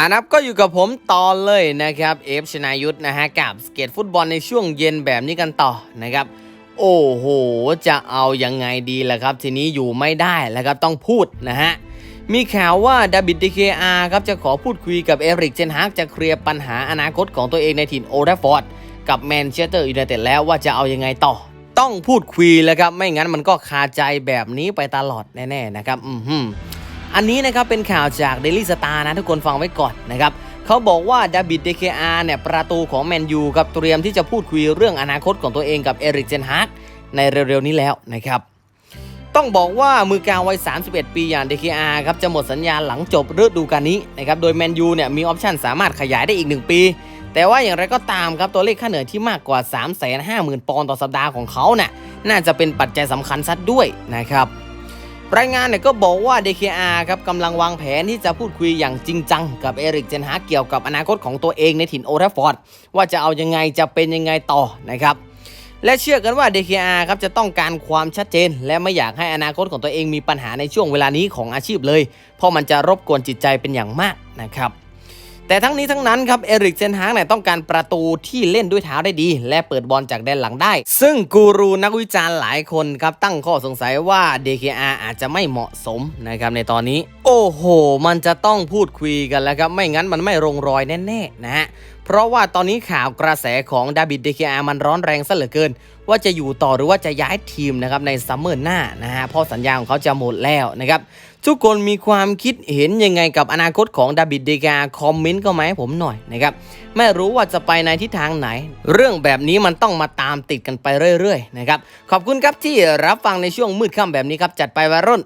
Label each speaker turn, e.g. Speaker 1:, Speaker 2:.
Speaker 1: อานับก็อยู่กับผมต่อเลยนะครับเอฟชนายุทธนะฮะกับสเก็ตฟุตบอลในช่วงเย็นแบบนี้กันต่อนะครับ โอ้โห จะเอายังไงดีล่ะครับ ทีนี้อยู่ไม่ได้แล้วครับต้องพูดนะฮะ มีข่าวว่าดาบิดดีเคอาครับจะขอพูดคุยกับเอริกเจนฮากจะเคลียร์ปัญหาอนาคตของตัวเองในถิ่นโอเดฟอร์ดกับแมนเชสเตอร์ยูไนเต็ดแล้วว่าจะเอายังไงต่อ ต้องพูดคุยแล้วครับไม่งั้นมันก็คาใจแบบนี้ไปตลอดแน่ๆนะครับ อือหื อันนี้นะครับเป็นข่าวจาก Daily Star นะทุกคนฟังไว้ก่อนนะครับเขาบอกว่าดาบิดเดเคอาเนี่ยประตูของแมนยูครับเตรียมที่จะพูดคุยเรื่องอนาคตของตัวเองกับเอริกเจนฮาร์กในเร็วๆนี้แล้วนะครับต้องบอกว่ามือกลางวัย 31 ปีอย่าง DKR ครับจะหมดสัญญาหลังจบฤดูกาลนี้นะครับโดยแมนยูเนี่ยมีออปชันสามารถขยายได้อีก 1 ปี แต่ว่าอย่างไรก็ตามครับตัวเลขค่าเหนื่อยที่มากกว่า 350,000 ปอนด์ต่อสัปดาห์ของเขาน่ะน่าจะเป็นปัจจัยสำคัญซัดด้วยนะครับ รายงานเนี่ยก็บอกว่า DKR ครับกำลังวางแผนที่จะพูดคุยอย่างจริงจัง กับเอริกเจนฮาเกี่ยวกับอนาคตของตัวเองในถิ่นโอทัฟฟอร์ดว่าจะเอายังไงจะเป็นยังไงต่อนะครับและเชื่อกันว่า DKR ครับจะต้องการความชัดเจน และไม่อยากให้อนาคตของตัวเองมีปัญหาในช่วงเวลานี้ของอาชีพเลย เพราะมันจะรบกวนจิตใจเป็นอย่างมากนะครับ แต่ทั้งนี้ทั้งนั้นครับเอริกเซนฮางเนี่ยต้องการประตูที่เล่นด้วยเท้าได้ดี และเปิดบอลจากแดนหลังได้ ซึ่งกูรูนักวิจารณ์หลายคนครับตั้งข้อสงสัยว่า DKR อาจจะไม่เหมาะสมนะครับในตอนนี้ โอ้โห มันจะต้องพูดคุยกันแล้วครับ ไม่งั้นมันไม่ลงรอยแน่ๆนะฮะ เพราะว่าตอนนี้ข่าวกระแสของดาบิด DKR มันร้อนแรงซะเหลือเกิน ว่าจะอยู่ต่อหรือว่าจะย้ายทีมนะครับในซัมเมอร์หน้านะฮะเพราะสัญญาของเขาจะหมดแล้วนะครับทุกคนมีความคิดเห็นยังไงกับอนาคตของดาบิดเดกาคอมเมนต์ก็มาให้ผมหน่อยนะครับไม่รู้ว่าจะไปในทิศทางไหน เรื่องแบบนี้มันต้องมาตามติดกันไปเรื่อยๆนะครับขอบคุณครับที่รับฟังในช่วงมืดค่ำแบบนี้ครับจัดไปวารุ่น